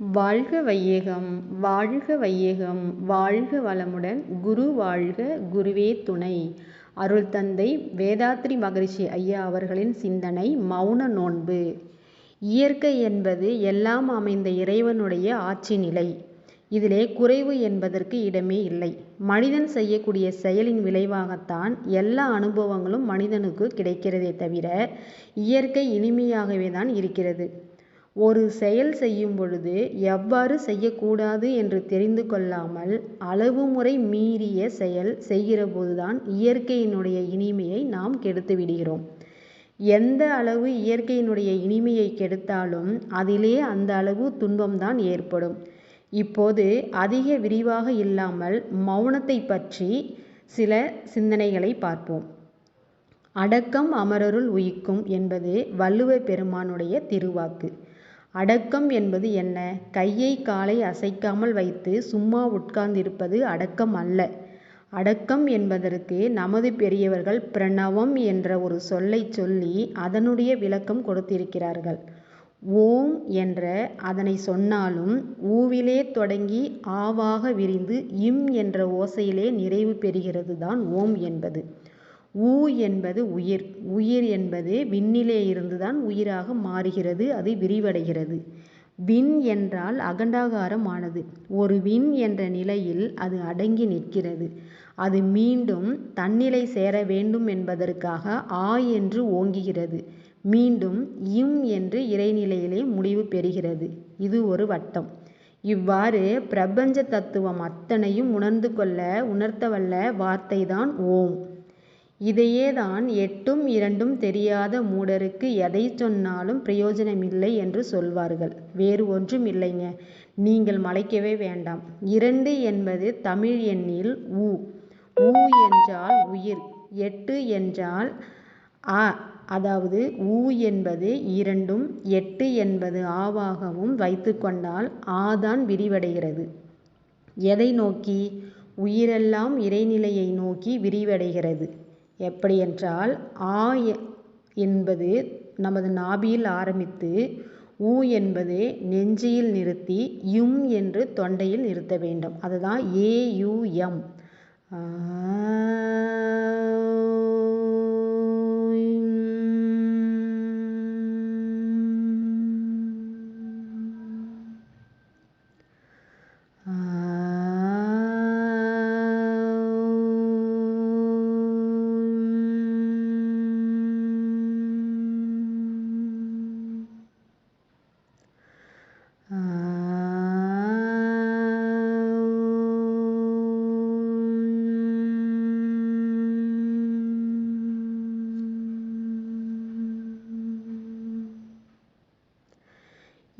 வாழ்க வையகம் வாழ்க வையகம் வாழ்க வளமுடன் குரு வாழ்க குருவே துணை. அருள் தந்தை வேதாத்ரி மகரிஷி ஐயா அவர்களின் சிந்தனை மௌன நோன்பு. இயற்கை என்பது எல்லாம் அமைந்த இறைவனுடைய ஆட்சி நிலை. இதிலே குறைவு என்பதற்கு இடமே இல்லை. மனிதன் செய்யக்கூடிய செயலின் விளைவாகத்தான் எல்லா அனுபவங்களும் மனிதனுக்கு கிடைக்கிறதே தவிர இயற்கை இனிமையாகவே தான் இருக்கிறது. ஒரு செயல் செய்யும் பொழுது எவ்வாறு செய்யக்கூடாது என்று தெரிந்து கொள்ளாமல் அளவு முறை மீறிய செயல் செய்கிறபோதுதான் இயற்கையினுடைய இனிமையை நாம் கெடுத்து விடுகிறோம். எந்த அளவு இயற்கையினுடைய இனிமையை கெடுத்தாலும் அதிலே அந்த அளவு துன்பம்தான் ஏற்படும். இப்போது அதிக விரிவாக இல்லாமல் மௌனத்தை பற்றி சில சிந்தனைகளை பார்ப்போம். அடக்கம் அமரருள் உயிக்கும் என்பது வள்ளுவ பெருமானுடைய திருவாக்கு. அடக்கம் என்பது என்ன? கையை காலை அசைக்காமல் வைத்து சும்மா உட்கார்ந்திருப்பது அடக்கம் அல்ல. அடக்கம் என்பதற்கு நமது பெரியவர்கள் பிரணவம் என்ற ஒரு சொல்லை சொல்லி அதனுடைய விளக்கம் கொடுத்திருக்கிறார்கள். ஓம் என்ற அதனை சொன்னாலும் ஊவிலே தொடங்கி ஆவாக விரிந்து இம் என்ற ஓசையிலே நிறைவு பெறுகிறது தான் ஓம் என்பது. ஊ என்பது உயிர். உயிர் என்பது விண்ணிலே இருந்துதான் உயிராக மாறுகிறது அது விரிவடைகிறது. விண் என்றால் அகண்டாகாரமானது. ஒரு விண் என்ற நிலையில் அது அடங்கி நிற்கிறது. அது மீண்டும் தன்னிலை சேர வேண்டும் என்பதற்காக ஆ என்று ஓங்குகிறது. மீண்டும் இம் என்று இறைநிலையிலே முடிவு பெறுகிறது. இது ஒரு வட்டம். இவ்வாறு பிரபஞ்ச தத்துவம் அத்தனையும் உணர்ந்து கொள்ள உணர்த்தவல்ல வார்த்தைதான் ஓம். இதையே தான் எட்டும் இரண்டும் தெரியாத மூடருக்கு எதை சொன்னாலும் பிரயோஜனமில்லை என்று சொல்வார்கள். வேறு ஒன்றும் இல்லைங்க நீங்கள் மலைக்கவே வேண்டாம். இரண்டு என்பது தமிழ் எண்ணில் ஊ ஊ என்றால் உயிர். எட்டு என்றால் அ. அதாவது ஊ என்பது இரண்டும் எட்டு என்பது ஆவாகவும் வைத்துக்கொண்டால் ஆதான் விரிவடைகிறது. எதை நோக்கி? உயிரெல்லாம் இறைநிலையை நோக்கி விரிவடைகிறது. எப்படி என்றால் ஆ என்பது நமது நாபியில் ஆரம்பித்து ஊ என்பது நெஞ்சியில் நிறுத்தி யும் என்று தொண்டையில் நிறுத்த வேண்டும். அதுதான் ஏயுஎம்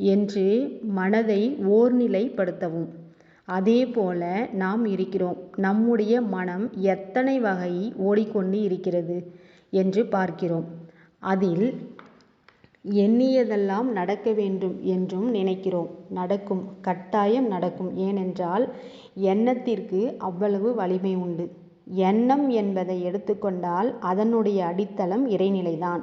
என்று மனதை ஓர்நிலைப்படுத்தவும். அதேபோல நாம் இருக்கிறோம். நம்முடைய மனம் எத்தனை வகை ஓடிக்கொண்டு இருக்கிறது என்று பார்க்கிறோம். அதில் எண்ணியதெல்லாம் நடக்க வேண்டும் என்றும் நினைக்கிறோம். நடக்கும் கட்டாயம் நடக்கும். ஏனென்றால் எண்ணத்திற்கு அவ்வளவு வலிமை உண்டு. எண்ணம் என்பதை எடுத்துக்கொண்டால் அதனுடைய அடித்தளம் இறைநிலைதான்.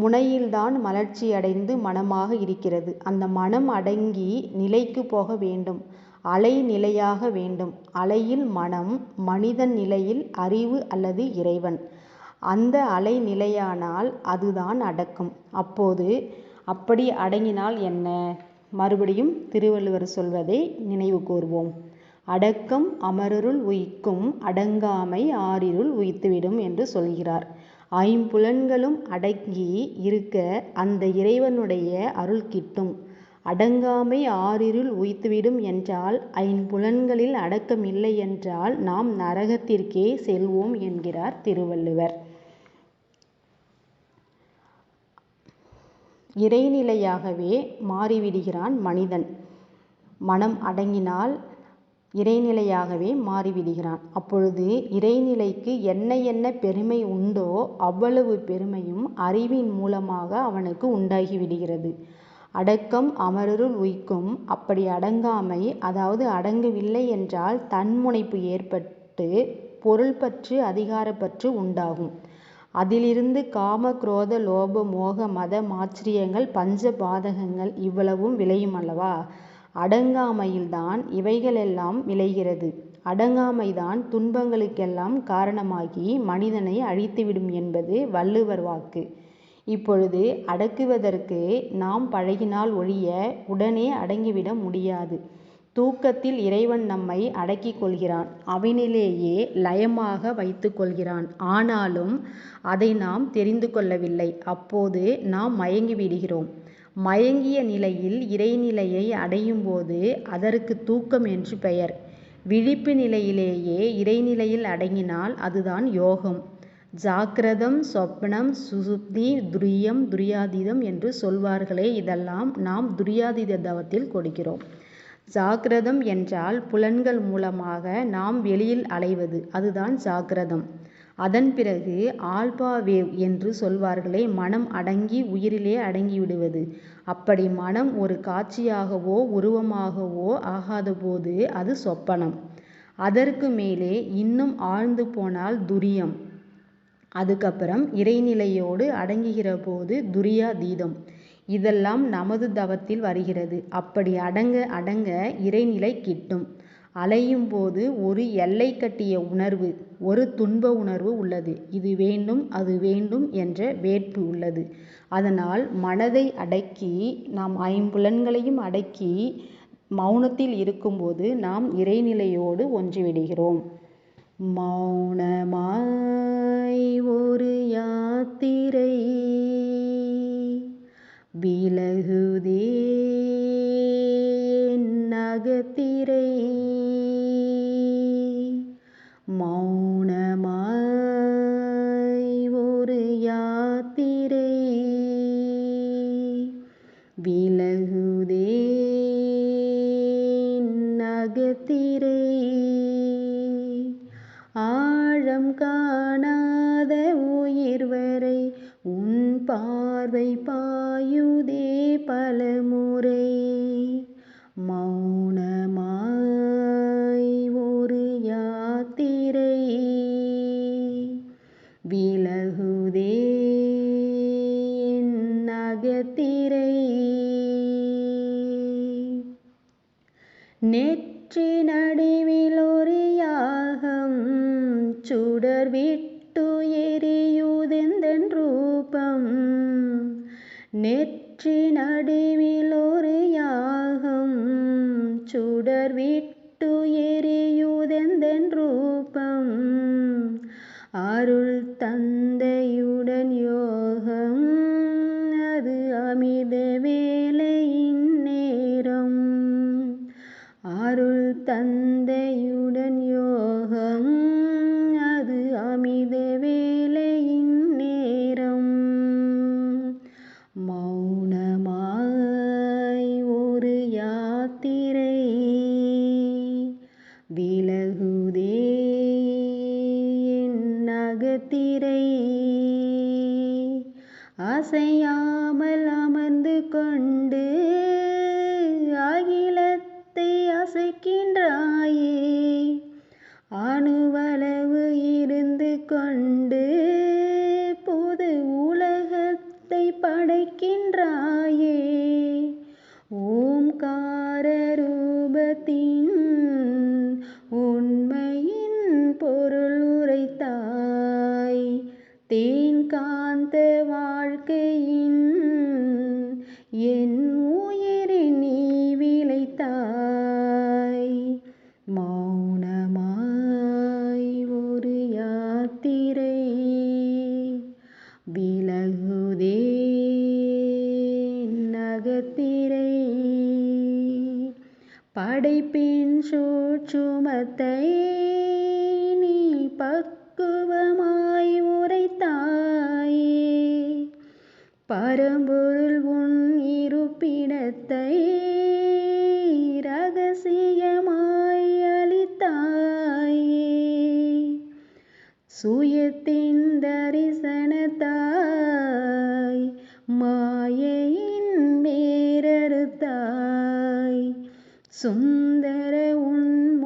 முனையில்தான் மலர்ச்சி அடைந்து மனமாக இருக்கிறது. அந்த மனம் அடங்கி நிலைக்கு போக வேண்டும். அலை நிலையாக வேண்டும். அலையில் மனம் மனிதன் நிலையில் அறிவு அல்லது இறைவன். அந்த அலை நிலையானால் அதுதான் அடக்கம். அப்போது அப்படி அடங்கினால் என்ன? மறுபடியும் திருவள்ளுவர் சொல்வதை நினைவு கூர்வோம். அடக்கம் அமரருள் உயிக்கும் அடங்காமை ஆரிருள் உயித்துவிடும் என்று சொல்கிறார். ஐம்புலன்களும் அடங்கி இருக்க அந்த இறைவனுடைய அருள் கிட்டும். அடங்காமை ஆறிருள் உய்த்துவிடும் என்றால் ஐம்புலன்களில் அடக்கமில்லை என்றால் நாம் நரகத்திற்கே செல்வோம் என்கிறார் திருவள்ளுவர். இறைநிலையாகவே மாறிவிடுகிறான் மனிதன். மனம் அடங்கினால் இறைநிலையாகவே மாறிவிடுகிறான். அப்பொழுது இறைநிலைக்கு என்ன என்ன பெருமை உண்டோ அவ்வளவு பெருமையும் அறிவின் மூலமாக அவனுக்கு உண்டாகிவிடுகிறது. அடக்கம் அமரருள் உய்க்கும். அப்படி அடங்காமை அதாவது அடங்கவில்லை என்றால் தன்முனைப்பு ஏற்பட்டு பொருள் பற்று அதிகாரப்பற்று உண்டாகும். அதிலிருந்து காம குரோத லோப மோக மத மாச்சரியங்கள் பஞ்ச பாதகங்கள் இவ்வளவும் விளையும் அல்லவா? அடங்காமையில்தான் இவைகளெல்லாம் விளைகிறது. அடங்காமைதான் துன்பங்களுக்கெல்லாம் காரணமாகி மனிதனை அழித்துவிடும் என்பது வள்ளுவர் வாக்கு. இப்பொழுது அடக்குவதற்கு நாம் பழகினால் ஒழிய உடனே அடங்கிவிட முடியாது. தூக்கத்தில் இறைவன் நம்மை அடக்கிக் கொள்கிறான். அவனிலேயே லயமாக வைத்துக் கொள்கிறான். ஆனாலும் அதை நாம் தெரிந்து கொள்ளவில்லை. அப்போது நாம் மயங்கிவிடுகிறோம். மயங்கிய நிலையில் இறைநிலையை அடையும்போது அதற்குத் தூக்கம் என்று பெயர். விழிப்பு நிலையிலேயே இறைநிலையில் அடங்கினால் அதுதான் யோகம். ஜாக்ரதம் சொப்னம் சுசுப்தி துரியம் துரியாதீதம் என்று சொல்வார்களே இதெல்லாம் நாம் துரியாதீத தவத்தில் கொடுக்கிறோம். ஜாக்ரதம் என்றால் புலன்கள் மூலமாக நாம் வெளியில் அலைவது. அதுதான் ஜாக்ரதம். அதன் பிறகு ஆல்பா வேவ் என்று சொல்வார்களே மனம் அடங்கி உயிரிலே அடங்கிவிடுவது. அப்படி மனம் ஒரு காட்சியாகவோ உருவமாகவோ ஆகாதபோது அது சொப்பனம். அதற்கு மேலே இன்னும் ஆழ்ந்து போனால் துரியம். அதுக்கப்புறம் இறைநிலையோடு அடங்குகிற போது துரியாதீதம். இதெல்லாம் நமது தவத்தில் வருகிறது. அப்படி அடங்க அடங்க இறைநிலை கிட்டும். அலையும் போது ஒரு எல்லை கட்டிய உணர்வு ஒரு துன்ப உணர்வு உள்ளது. இது வேண்டும் அது வேண்டும் என்ற வேட்பு உள்ளது. அதனால் மனதை அடக்கி நாம் ஐம்புலன்களையும் அடக்கி மௌனத்தில் இருக்கும்போது நாம் இறைநிலையோடு ஒன்றிவிடுகிறோம். மௌனமாய் ஒரு யாத்திரை விலகுதே சுடர்விட்டு எரியுதெந்தன் ரூபம். நெற்றி நடுவில் ஒரு யாகம் சுடர்விட்டு எரியுதெந்தன் ரூபம். அருள் தந்தையுடன் அசைக்கின்றாயே. அணுவளவு இருந்து கொண்டு புது உலகத்தை படைக்கின்றாயே. ஓம்கார ரூபத்தின் உண்மையின் பொருள் உரைத்தாய். தேன்காந்த வாழ்க்கையின் என் படைப்பின் சூட்சுமத்தை நீ பக்குவமாய் உரைத்தாயே. பரம்பொருள் உன் இருப்பிடத்தை ரகசியமாய் அளித்தாயே. சுயத்தின் தரிசன സുന്ദര ഉൺമൊഴിയായി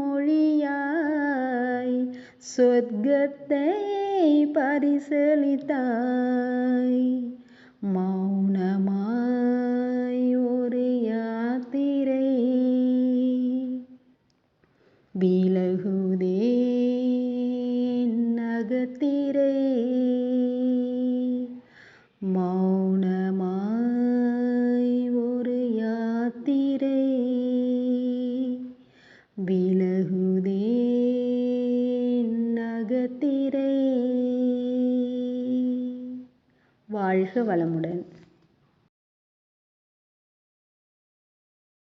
സ്വർഗത്തെ പരിസലിത്തായി മൗനമായി ഒരു യാത്രയെ വിലഹൂ வளமுடன்.